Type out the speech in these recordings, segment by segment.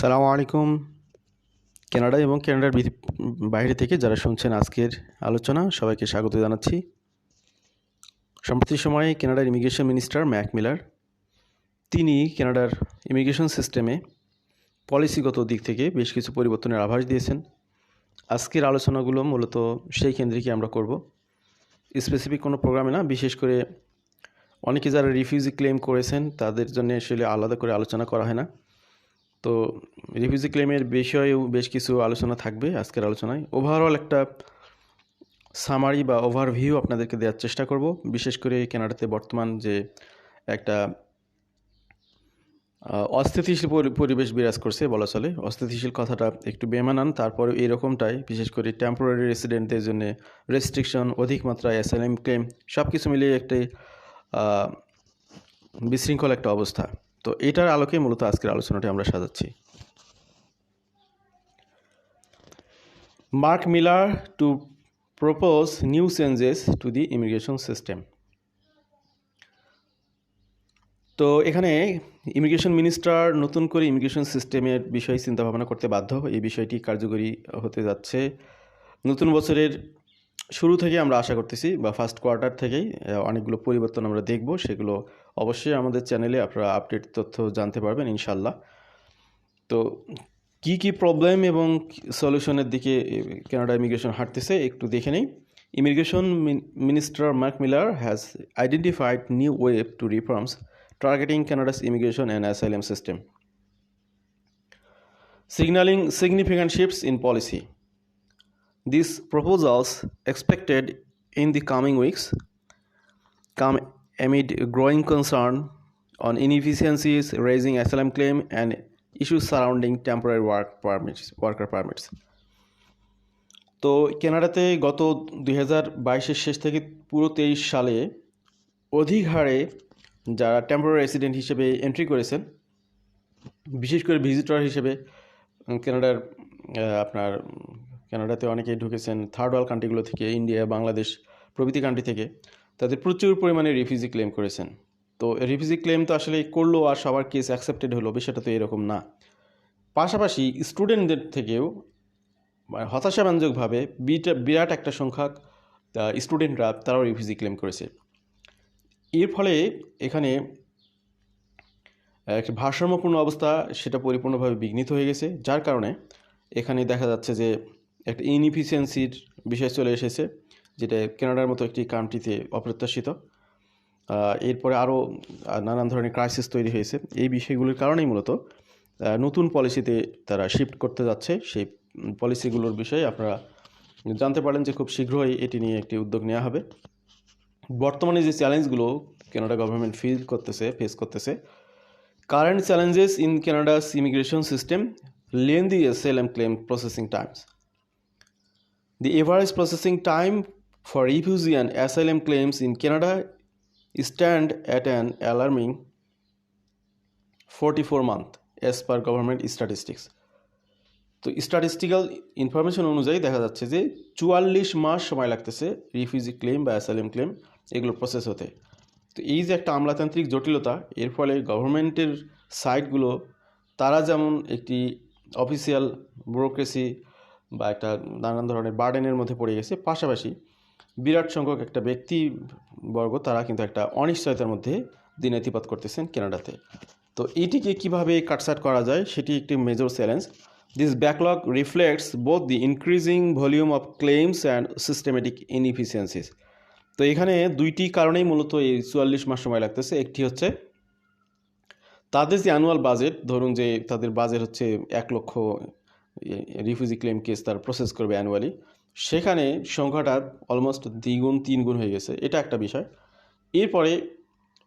সালামু আলাইকুম। কানাডা এবং কানাডার বাইরে থেকে যারা শুনছেন আজকের আলোচনা, সবাইকে স্বাগত জানাচ্ছি। সম্প্রতি সময়ে কানাডার ইমিগ্রেশন মিনিস্টার ম্যাক মিলার, তিনি কানাডার ইমিগ্রেশন সিস্টেমে পলিসিগত দিক থেকে বেশ কিছু পরিবর্তনের আভাস দিয়েছেন। আজকের আলোচনাগুলো মূলত সেই কেন্দ্রিকই আমরা করব। স্পেসিফিক কোনো প্রোগ্রামে না, বিশেষ করে অনেকে যারা রিফিউজি ক্লেম করেছেন, তাদের জন্য আসলে আলাদা করে আলোচনা করা হয় না। তো রিফিউজি ক্লেমের বিষয়েও বেশ কিছু আলোচনা থাকবে আজকের আলোচনায়। ওভারঅল একটা সামারি বা ওভারভিউ আপনাদেরকে দেওয়ার চেষ্টা করব। বিশেষ করে কানাডাতে বর্তমান যে একটা অস্থিতিশীল পরি- পরিবেশ বিরাজ করছে বলা চলে। অস্থিতিশীল কথাটা একটু বেমানান, তারপরে এরকমটাই, বিশেষ করে টেম্পোরারি রেসিডেন্টদের জন্য রেস্ট্রিকশন অধিক মাত্রায় অ্যাসাইলাম ক্লেম সব কিছু মিলিয়ে একটি বিশৃঙ্খল একটা অবস্থা। তো এটার আলোকে মূলত আজকের আলোচনাটি আমরা সাজাচ্ছি। Mark Miller to propose new changes to the immigration system. তো এখানে ইমিগ্রেশন মিনিস্টার নতুন করে ইমিগ্রেশন সিস্টেমের বিষয়ে চিন্তা ভাবনা করতে বাধ্য। এই বিষয়টি কার্যকরী হতে যাচ্ছে। নতুন বছরের শুরু থেকে আমরা আশা করতেছি বা ফার্স্ট কোয়ার্টার থেকেই অনেকগুলো পরিবর্তন আমরা দেখব। সেগুলো অবশ্যই আমাদের চ্যানেলে আপনারা আপডেট তথ্য জানতে পারবেন ইনশাল্লাহ তো কি কি প্রবলেম এবং সলিউশনের দিকে কানাডা ইমিগ্রেশন হাঁটতেছে একটু দেখে নেই। Immigration minister Mark Miller has identified new wave to reforms targeting Canada's immigration and asylum system signaling significant shifts in policy. These proposals, expected in the coming weeks, come amid growing concern on inefficiencies, raising asylum claim, and issues surrounding temporary work permits, worker permits. তো কানাডাতে গত দুই হাজার বাইশের শেষ থেকে পুরো তেইশ সালে অধিক হারে যারা টেম্পোরারি রেসিডেন্ট হিসেবে এন্ট্রি করেছেন বিশেষ করে ভিজিটর হিসেবে কানাডার আপনার কানাডাতে অনেকেই ঢুকেছেন থার্ড ওয়ার্ল্ড কান্ট্রিগুলো থেকে ইন্ডিয়া বাংলাদেশ প্রভৃতি কান্ট্রি থেকে। তাদের প্রচুর পরিমাণে রিফিউজি ক্লেম করেছেন। তো রিফিউজি ক্লেম তো আসলে করল আর সবার কেস অ্যাকসেপ্টেড হলো, বিষয়টা তো এরকম না। পাশাপাশি স্টুডেন্টদের থেকেও মানে হতাশাব্যঞ্জকভাবে বিরাট একটা সংখ্যক স্টুডেন্টরা তারাও রিফিউজি ক্লেম করেছে। এর ফলে এখানে একটা ভারসাম্যপূর্ণ অবস্থা সেটা পরিপূর্ণভাবে বিঘ্নিত হয়ে গেছে। যার কারণে এখানে দেখা যাচ্ছে যে একটা ইনএফিসিয়েন্সির বিষয় চলে এসেছে, যেটা কানাডার মতো একটি কান্ট্রিতে অপ্রত্যাশিত। এরপরে আরও নানান ধরনের ক্রাইসিস তৈরি হয়েছে। এই বিষয়গুলির কারণেই মূলত নতুন পলিসিতে তারা শিফট করতে যাচ্ছে। সেই পলিসিগুলোর বিষয়ে আপনারা জানতে পারেন যে খুব শীঘ্রই এটি নিয়ে একটি উদ্যোগ নেওয়া হবে। বর্তমানে যে চ্যালেঞ্জগুলো কেনাডা গভর্নমেন্ট ফিল করতেছে ফেস করতেছে, Current challenges in Canada's immigration system, lengthy um claim processing times. The average processing time for refugee and asylum claims in Canada stand at an alarming 44 month as per government statistics. তো statistical information অনুযায়ী দেখা যাচ্ছে যে চুয়াল্লিশ মাস সময় লাগতেছে refugee claim বা অ্যাসাইলাম ক্লেম এগুলো প্রসেস হতে তো এই যে একটা আমলাতান্ত্রিক জটিলতা, এর ফলে গভর্নমেন্টের সাইটগুলো তারা যেমন একটি অফিসিয়াল ব্যুরোক্রেসি বা একটা নানান ধরনের বার্ডেনের মধ্যে পড়ে গেছে। পাশাপাশি বিরাট সংখ্যক একটা ব্যক্তিবর্গ তারা কিন্তু একটা অনিশ্চয়তার মধ্যে দিনাতিপাত করতেছেন কানাডাতে। তো এইটিকে কীভাবে কাটসাট করা যায় সেটি একটি major challenge this backlog reflects both the increasing volume of claims and systematic inefficiencies তো এখানে দুইটি কারণেই মূলত এই চুয়াল্লিশ মাস সময় লাগতেছে। একটি হচ্ছে তাদের যে অ্যানুয়াল বাজেট ধরুন যে তাদের বাজেট হচ্ছে এক লক্ষ রিফিউজি ক্লেম কেস তার প্রসেস করবে অ্যানুয়ালি সেখানে সংখ্যাটা অলমোস্ট দ্বিগুণ, তিনগুণ হয়ে গেছে। এটা একটা বিষয়। এরপরে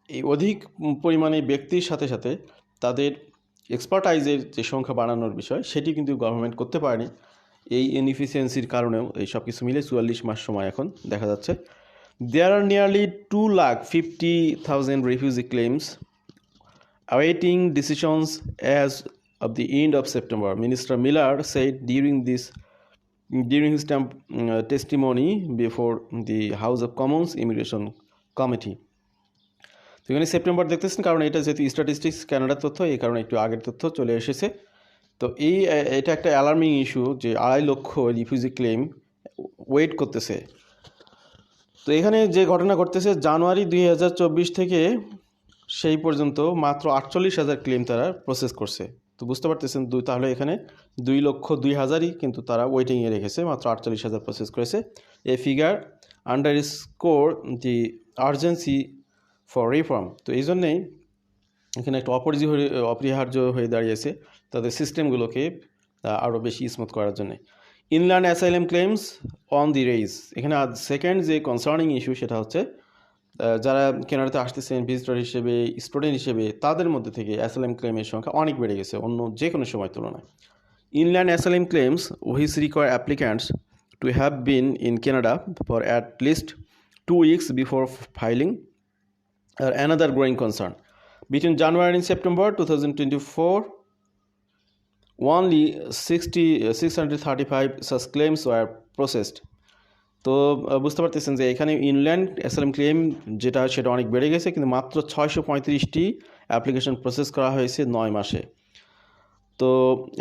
এই অধিক পরিমাণে ব্যক্তির সাথে সাথে তাদের এক্সপার্টাইজের যে সংখ্যা বাড়ানোর বিষয়, সেটি কিন্তু গভর্নমেন্ট করতে পারেনি। এই ইনএফিসিয়েন্সির কারণেও এই সব কিছু মিলে চুয়াল্লিশ মাস সময় এখন দেখা যাচ্ছে। There are nearly two lakh fifty thousand refugee claims awaiting decisions as of the end of September. Minister Miller said during this during his tem- uh, testimony before the House of Commons Immigration Committee. তো এখানে September দেখতেছেন কারণ এটা যেহেতু statistics কানাডার তথ্য এই কারণে একটু আগের তথ্য চলে এসেছে তো এই এটা একটা অ্যালার্মিং ইস্যু যে আড়াই লক্ষ রিফিউজি ক্লেম ওয়েট করতেছে তো এখানে যে ঘটনা ঘটতেছে জানুয়ারি দুই হাজার চব্বিশ থেকে সেই পর্যন্ত মাত্র আটচল্লিশ হাজার ক্লেম তারা প্রসেস করছে তো বুঝতে পারতেছেন দুই, তাহলে এখানে দুই লক্ষ দুই হাজারই কিন্তু তারা ওয়েটিংয়ে রেখেছে, মাত্র আটচল্লিশ হাজার প্রসেস করেছে। A figure underscore the urgency for reform তো এই জন্যেই এখানে একটা অপরিজি অপরিহার্য হয়ে দাঁড়িয়েছে তাদের সিস্টেমগুলোকে আরও বেশি স্মুথ করার জন্য। Inland asylum claims on the rise এখানে সেকেন্ড যে কনসার্নিং ইস্যু সেটা হচ্ছে যারা কেনাডাতে আসতেছেন ভিজিটর হিসেবে স্টুডেন্ট হিসেবে তাদের মধ্যে থেকে অ্যাসাইলেম ক্লেমের সংখ্যা অনেক বেড়ে গেছে অন্য যে কোনো সময় তুলনায় inland asylum claims which require applicants to have been in Canada for at least two weeks before filing are another growing concern Between January and September 2024, only 60, uh, 635 such claims were processed. তো বুঝতে পারতেছেন যে এখানে inland asylum claim যেটা সেটা অনেক বেড়ে গেছে, কিন্তু মাত্র ছয়শো পঁয়ত্রিশটি অ্যাপ্লিকেশন প্রসেস করা হয়েছে নয় মাসে। তো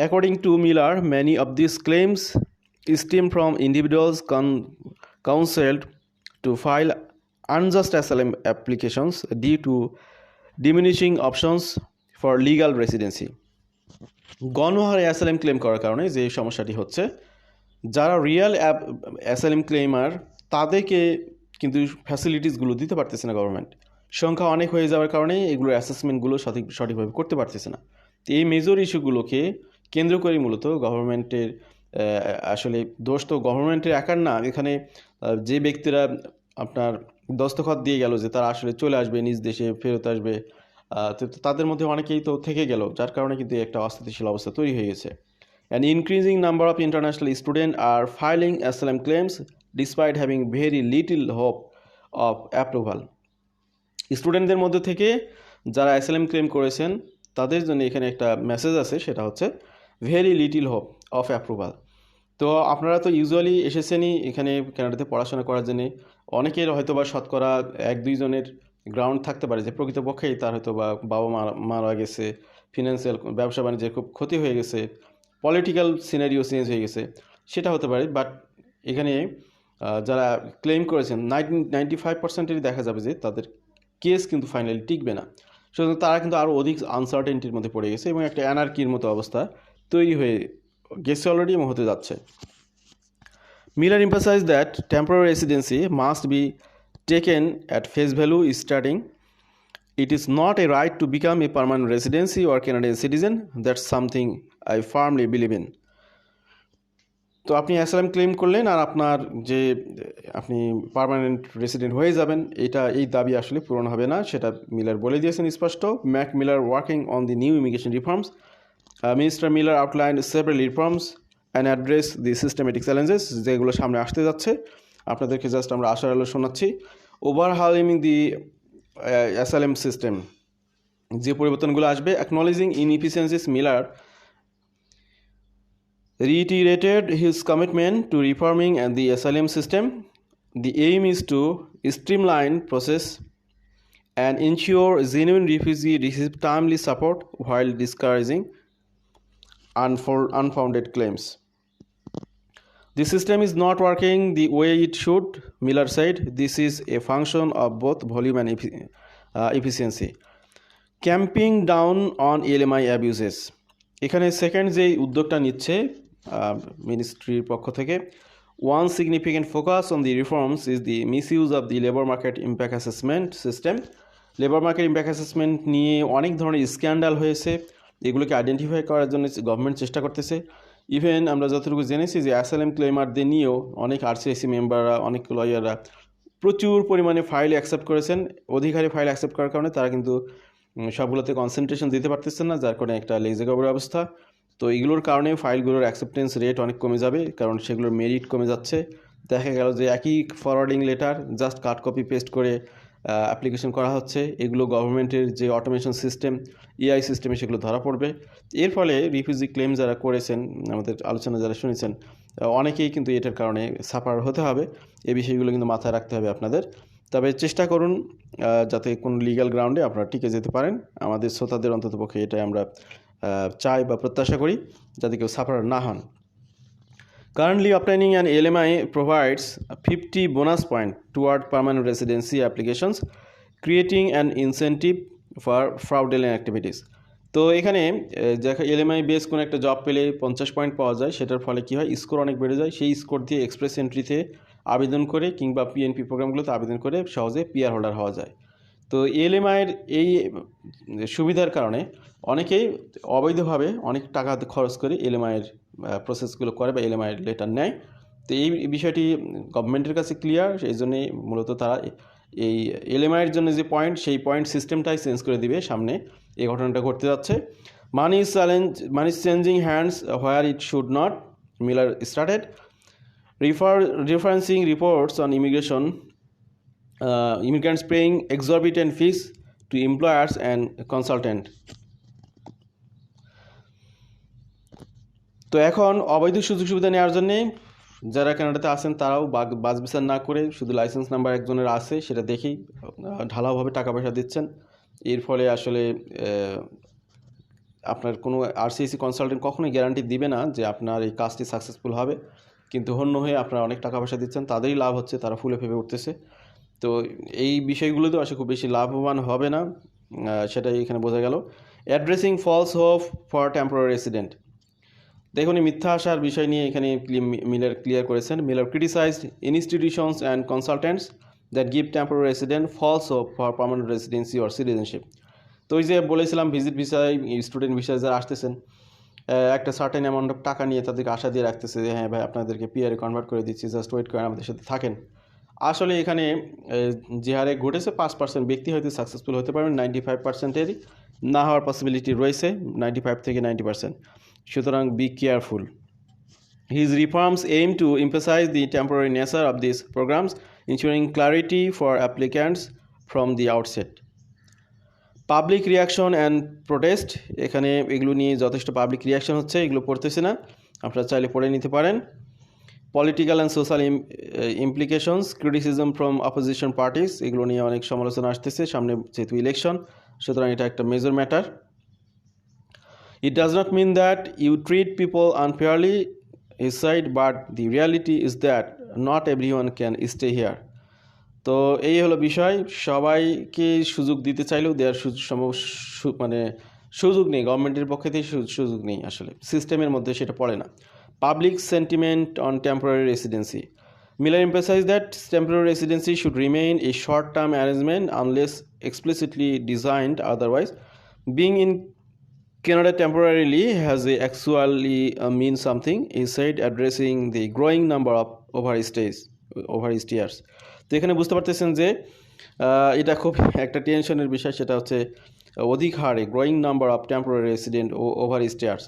according to Miller many of this claims stem from individuals con counselled to file unjust asylum applications due to diminishing options for legal residency গণহারে অ্যাসাইলাম ক্লেম করার কারণে যে সমস্যাটি হচ্ছে যারা রিয়েল অ্যাপ অ্যাসাইলাম ক্লেমার তাদেরকে কিন্তু ফ্যাসিলিটিসগুলো দিতে পারতেছে না গভর্নমেন্ট সংখ্যা অনেক হয়ে যাওয়ার কারণে এগুলোর অ্যাসেসমেন্টগুলো সঠিক, সঠিকভাবে করতে পারতেছে না। তো এই মেজর ইস্যুগুলোকে কেন্দ্র করে মূলত গভর্নমেন্টের আসলে দোষ তো গভর্নমেন্টের একার না। এখানে যে ব্যক্তিরা আপনার দস্তখত দিয়ে গেল যে তারা আসলে চলে আসবে, নিজ দেশে ফেরত আসবে তো তাদের মধ্যে অনেকেই তো থেকে গেল, যার কারণে কিন্তু একটা অস্থিতিশীল অবস্থা তৈরি হয়ে গেছে। An increasing number of international students are filing asylum claims despite having very little hope of approval. স্টুডেন্টদের মধ্যে থেকে যারা অ্যাসাইলাম ক্লেম করেছেন, তাদের জন্য এখানে একটা মেসেজ আছে, সেটা হচ্ছে very little hope of approval তো আপনারা তো ইউজুয়ালি এসেছেনই এখানে কানাডাতে পড়াশোনা করার জন্য। অনেকের হয়তো বা শতকরা এক দুইজনের গ্রাউন্ড থাকতে পারে যে প্রকৃতপক্ষেই তার হয়তো বা বাবা মা মারা গেছে ফিনান্সিয়াল ব্যবসা বাণিজ্যের খুব ক্ষতি হয়ে গেছে। পলিটিক্যাল সিনারিও চেঞ্জ হয়ে গেছে সেটা হতে পারে বাট এখানে যারা ক্লেম করেছেন নাইনটি নাইনটি ফাইভ পার্সেন্টেরই দেখা যাবে যে তাদের কেস কিন্তু ফাইনালি টিকবে না সুতরাং তারা কিন্তু আরও অধিক আনসার্টেনটির মধ্যে পড়ে গেছে এবং একটা অ্যানার্কির মতো অবস্থা তৈরি হয়ে গেছে অলরেডি এবং হতে যাচ্ছে Miller emphasise that temporary residency must be taken at face value starting. It is not a right to become a permanent residency or Canadian citizen. That's something I firmly believe in. তো আপনি asylum claim করলেন আর আপনার যে, আপনি permanent resident হয়ে যাবেন, এটা, এই দাবি আসলে পূরণ হবে না, সেটা মিলার বলে দিয়েছেন স্পষ্ট Marc Miller working on the new immigration reforms minister Miller outline several reforms and address the systematic challenges যেগুলো সামনে আসতে যাচ্ছে আপনাদেরকে জাস্ট আমরা আশার আলো শোনাচ্ছি ওভারহালিং দি অ্যাসাইলাম সিস্টেম যে পরিবর্তনগুলো আসবে acknowledging inefficiencies Miller reiterated his commitment to reforming the asylum system. The aim is to streamline process and ensure genuine refugee receive timely support while discouraging unfo- unfounded claims. The system is not working the way it should, Miller said. This is a function of both volume and effi- uh, efficiency. Clamping down on LMI abuses এখানে second যে উদ্যোগটা নিচ্ছে মিনিস্ট্রির পক্ষ থেকে one significant focus on the reforms is the misuse of the labour market impact assessment system labour market impact assessment নিয়ে অনেক ধরনের স্ক্যান্ডাল হয়েছে এগুলোকে আইডেন্টিফাই করার জন্য গভর্নমেন্ট চেষ্টা করতেছে ইভেন আমরা যতটুকু জেনেছি যে অ্যাসাইলাম ক্লেমারদের নিয়েও অনেক আরসিআইসি মেম্বাররা অনেক লয়াররা প্রচুর পরিমাণে ফাইল অ্যাকসেপ্ট করেছেন। অধিকারী ফাইল অ্যাকসেপ্ট করার কারণে তারা কিন্তু সবগুলোতে কনসেন্ট্রেশন দিতে পারতেছেন না, যার কারণে একটা লেজে গবর অবস্থা। তো এগুলোর কারণে ফাইলগুলোর অ্যাকসেপ্টেন্স রেট অনেক কমে যাবে, কারণ সেগুলোর মেরিট কমে যাচ্ছে। দেখা গেল যে একই forwarding letter just cut copy paste করে অ্যাপ্লিকেশন করা হচ্ছে। এগুলো গভর্নমেন্টের যে অটোমেশন সিস্টেম এআই সিস্টেমে সেগুলো ধরা পড়বে। এর ফলে রিফিউজি ক্লেম যারা করেছেন, আমাদের আলোচনা যারা শুনেছেন অনেকেই কিন্তু এটার কারণে সাফার হতে হবে। এই বিষয়গুলো কিন্তু মাথায় রাখতে হবে আপনাদের। তবে চেষ্টা করুন যাতে কোনো লিগ্যাল গ্রাউন্ডে আপনারা টিকে যেতে পারেন। আমাদের শ্রোতাদের অন্ততপক্ষে এটাই আমরা চাই বা প্রত্যাশা করি, যাতে কেউ সাফার না হন। Currently, obtaining an LMI provides 50 bonus point toward permanent residency applications, creating an incentive for fraudulent activities. তো এখানে এলএমআই বেস কোনো একটা জব পেলে পঞ্চাশ পয়েন্ট পাওয়া যায় সেটার ফলে কী হয়? স্কোর অনেক বেড়ে যায়। সেই স্কোর দিয়ে এক্সপ্রেস এন্ট্রিতে আবেদন করে কিংবা পিএনপি প্রোগ্রামগুলোতে আবেদন করে সহজে পিআর হোল্ডার হওয়া যায়। তো এলএমআইয়ের এই সুবিধার কারণে অনেকেই অবৈধভাবে অনেক টাকা খরচ করে এলএমআইয়ের প্রসেসগুলো করে বা এলএমআইয়ের লেটার নেয়। তো এই বিষয়টি গভর্নমেন্টের কাছে ক্লিয়ার সেই জন্যে মূলত তারা এই এলএমআইয়ের জন্য যে পয়েন্ট সেই পয়েন্ট সিস্টেমটাই চেঞ্জ করে দিবে সামনে এই ঘটনাটা ঘটতে যাচ্ছে। Money challenge money changing hands where it should not Miller started refer, referencing reports on immigration, uh, immigrants paying exorbitant to employers and and তো এখন অবৈধ সুযোগ সুবিধা নেওয়ার জন্যে যারা কানাডাতে আছেন, তারাও বাস বিচার না করে শুধু লাইসেন্স নাম্বার একজনের আছে, সেটা দেখেই ঢালাওভাবে টাকা পয়সা দিচ্ছেন। এর ফলে আসলে আপনার কোনো আরসিএসি কনসালটেন্ট কখনোই গ্যারান্টি দিবে না যে আপনার এই কাজটি সাকসেসফুল হবে। কিন্তু হন্য হয়ে আপনারা অনেক টাকা পয়সা দিচ্ছেন, তাদেরই লাভ হচ্ছে, তারা ফুলে ফেপে উঠতেছে। তো এই বিষয়গুলোতেও আসলে খুব বেশি লাভবান হবে না সেটাই এখানে বোঝা গেল। Addressing false hope for temporary resident দেখুন মিথ্যা আসার বিষয় নিয়ে এখানে মিলার ক্লিয়ার করেছেন। Miller criticised institutions and consultants that give temporary resident false of for permanent residency or citizenship তো ওই যে বলেছিলাম ভিজিট ভিসায় স্টুডেন্ট ভিসায় যারা আসতেছেন একটা সার্টেন অ্যামাউন্ট অফ টাকা নিয়ে তাদেরকে আশা দিয়ে রাখতেছে যে হ্যাঁ ভাই, আপনাদেরকে পিআরে কনভার্ট করে দিচ্ছি জাস্ট ওয়েট করেন আমাদের সাথে থাকেন। আসলে এখানে যে হারে ঘটেছে, পাঁচ পার্সেন্ট ব্যক্তি হয়তো সাকসেসফুল হতে পারবেন নাইনটি ফাইভ পার্সেন্টেরই না হওয়ার পসিবিলিটি রয়েছে নাইনটি ফাইভ থেকে নাইনটি পার্সেন্ট সুতরাং be careful His reforms aim to emphasize the temporary nature of these programs, ensuring clarity for applicants from the outset. Public reaction and protest এখানে এগুলো নিয়ে যথেষ্ট public reaction হচ্ছে এগুলো পড়তেছে না আপনারা চাইলে পড়ে নিতে পারেন। Political and social implications criticism from opposition parties এগুলো নিয়ে অনেক সমালোচনা আসতেছে সামনে যেহেতু ইলেকশন সুতরাং এটা একটা major matter It does not mean that you treat people unfairly, he said, but the reality is that not everyone can stay here. তো এই হলো বিষয়। সবাইকে সুযোগ দিতে চাইলেও দেওয়ার মানে সুযোগ নেই। গভর্নমেন্টের পক্ষে সুযোগ নেই আসলে। সিস্টেমের মধ্যে সেটা পড়ে না। Public sentiment on temporary residency Miller emphasise that temporary residency should remain a short term arrangement unless explicitly designed otherwise being in Canada temporarily has actually uh, mean something, he said, addressing the growing number of overstays, overstayers. তো এখানে বুঝতে পারতেছেন যে এটা খুব একটা টেনশনের বিষয় সেটা হচ্ছে অধিক হারে growing number of temporary resident O overstayers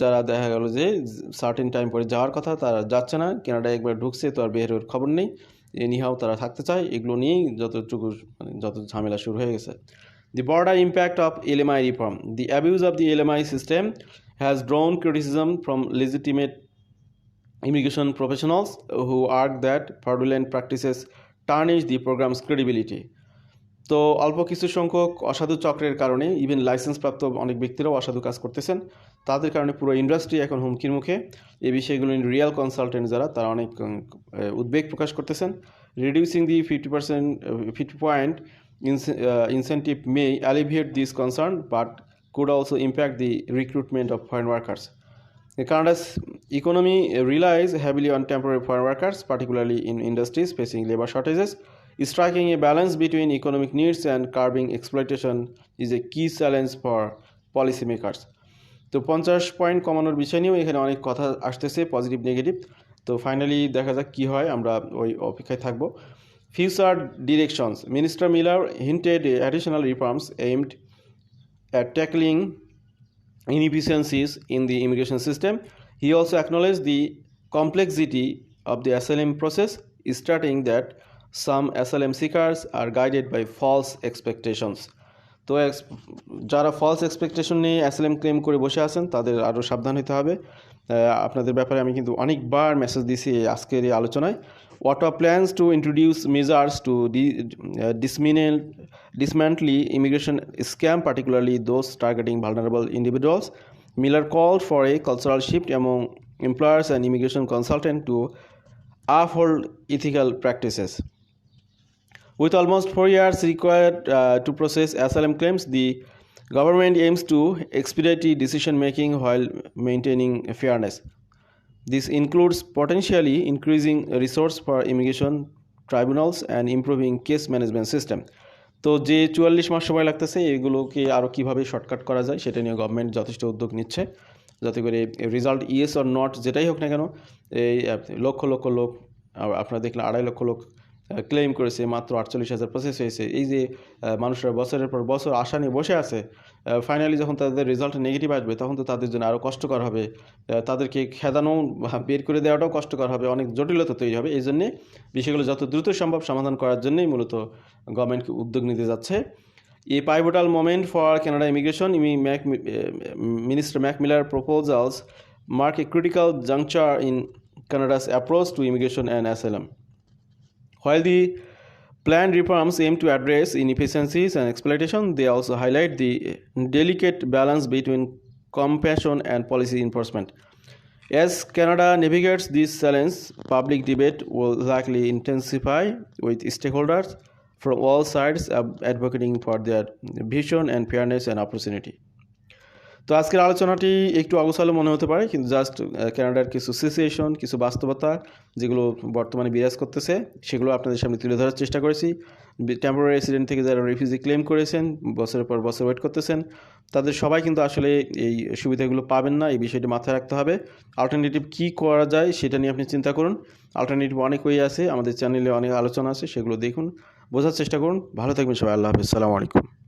যারা দেখা গেল যে সার্টেন টাইম পরে যাওয়ার কথা তারা যাচ্ছে না। কেনাডায় একবার ঢুকছে তো আর বের খবর নেই। এনিহাও তারা থাকতে চায়। এগুলো নিয়েই যতটুকু মানে যত ঝামেলা শুরু হয়ে গেছে। The broader impact of LMI reform. The abuse of the LMI system has drawn criticism from legitimate immigration professionals who argue that fraudulent practices tarnish the program's credibility. তো অল্প কিছু সংখ্যক অসাধু চক্রের কারণে ইভেন লাইসেন্সপ্রাপ্ত অনেক ব্যক্তিরাও অসাধু কাজ করতেছেন তাদের কারণে পুরো ইন্ডাস্ট্রি এখন হুমকির মুখে এই বিষয়গুলো নিয়ে রিয়েল কনসালটেন্ট যারা তারা অনেক উদ্বেগ প্রকাশ করতেছেন reducing the fifty percent fifty point incentive may alleviate this concern but could also impact the recruitment of foreign workers. Canada's economy relies heavily on temporary foreign workers, particularly in industries facing labor shortages. Striking a balance between economic needs and curbing exploitation is a key challenge for policymakers. তো পঞ্চাশ point কমানোর বিষয় নিয়েও এখানে অনেক কথা আসতেছে positive negative তো ফাইনালি দেখা যাক কী হয় আমরা ওই অপেক্ষায় থাকব future directions minister Miller hinted additional reforms aimed at tackling inefficiencies in the immigration system. He also acknowledged the complexity of the asylum process, stating that some asylum seekers are guided by false expectations. তো যারা false expectation নিয়ে অ্যাসেলেম claim করে বসে আছেন তাদের আরও সাবধান হতে হবে আপনাদের ব্যাপারে আমি কিন্তু অনেকবার মেসেজ দিয়েছি আজকের এই আলোচনায়। What are plans to introduce measures to dismantle dismantle immigration scam particularly those targeting vulnerable individuals Miller call for a cultural shift এবং employers and immigration consultant to uphold ethical practices with almost four years required to process asylum claims the government aims to expedite decision making while maintaining fairness. This includes potentially increasing resource for immigration tribunals and improving case management system. তো যে চুয়াল্লিশ মাস সময় লাগতেছে এগুলোকে আরও কীভাবে shortcut করা যায় সেটা নিয়ে গভর্নমেন্ট যথেষ্ট উদ্যোগ নিচ্ছে যাতে করে রেজাল্ট ইয়েস অর নট যেটাই হোক না কেন এই লক্ষ লক্ষ লোক আপনারা দেখলেন আড়াই লক্ষ লোক ক্লেম করেছে মাত্র আটচল্লিশ হাজার প্রসেস হয়েছে। এই যে মানুষরা বছরের পর বছর আশা নিয়ে বসে আছে ফাইনালি যখন তাদের রেজাল্ট নেগেটিভ আসবে, তখন তো তাদের জন্য আরও কষ্টকর হবে। তাদেরকে খেদানো বের করে দেওয়াটাও কষ্টকর হবে, অনেক জটিলতা তৈরি হবে। এই জন্যে বিষয়গুলো যত দ্রুত সম্ভব সমাধান করার জন্যই মূলত গভর্নমেন্টকে উদ্যোগ নিতে যাচ্ছে। A pivotal moment for Canada Imi- Mac- Minister Mac Miller proposals mark a critical juncture in Canada's approach to immigration and asylum. While the planned reforms aim to address inefficiencies and exploitation, they also highlight the delicate balance between compassion and policy enforcement. As Canada navigates this challenge, public debate will likely intensify with stakeholders from all sides advocating for their vision and fairness and opportunity. তো আজকের আলোচনাটি একটু অগোছালো মনে হতে পারে, কিন্তু just কানাডার কিছু সিচুয়েশন কিছু বাস্তবতা যেগুলো বর্তমানে বিরাজ করতেছে, সেগুলো আপনাদের সামনে তুলে ধরার চেষ্টা করেছি। টেম্পোরারি রেসিডেন্ট থেকে যারা রিফিউজি ক্লেম করেছেন, বছরের পর বছর ওয়েট করতেছেন, তাদের সবাই কিন্তু আসলে এই সুবিধাগুলো পাবেন না, এই বিষয়টি মাথায় রাখতে হবে। অল্টারনেটিভ কী করা যায় সেটা নিয়ে আপনি চিন্তা করুন। অল্টারনেটিভ অনেক ওয়ে আছে, আমাদের চ্যানেলে অনেক আলোচনা আছে, সেগুলো দেখুন, বোঝার চেষ্টা করুন। ভালো থাকবেন সবাই, আল্লাহ হাফিজ, সালামু আলাইকুম।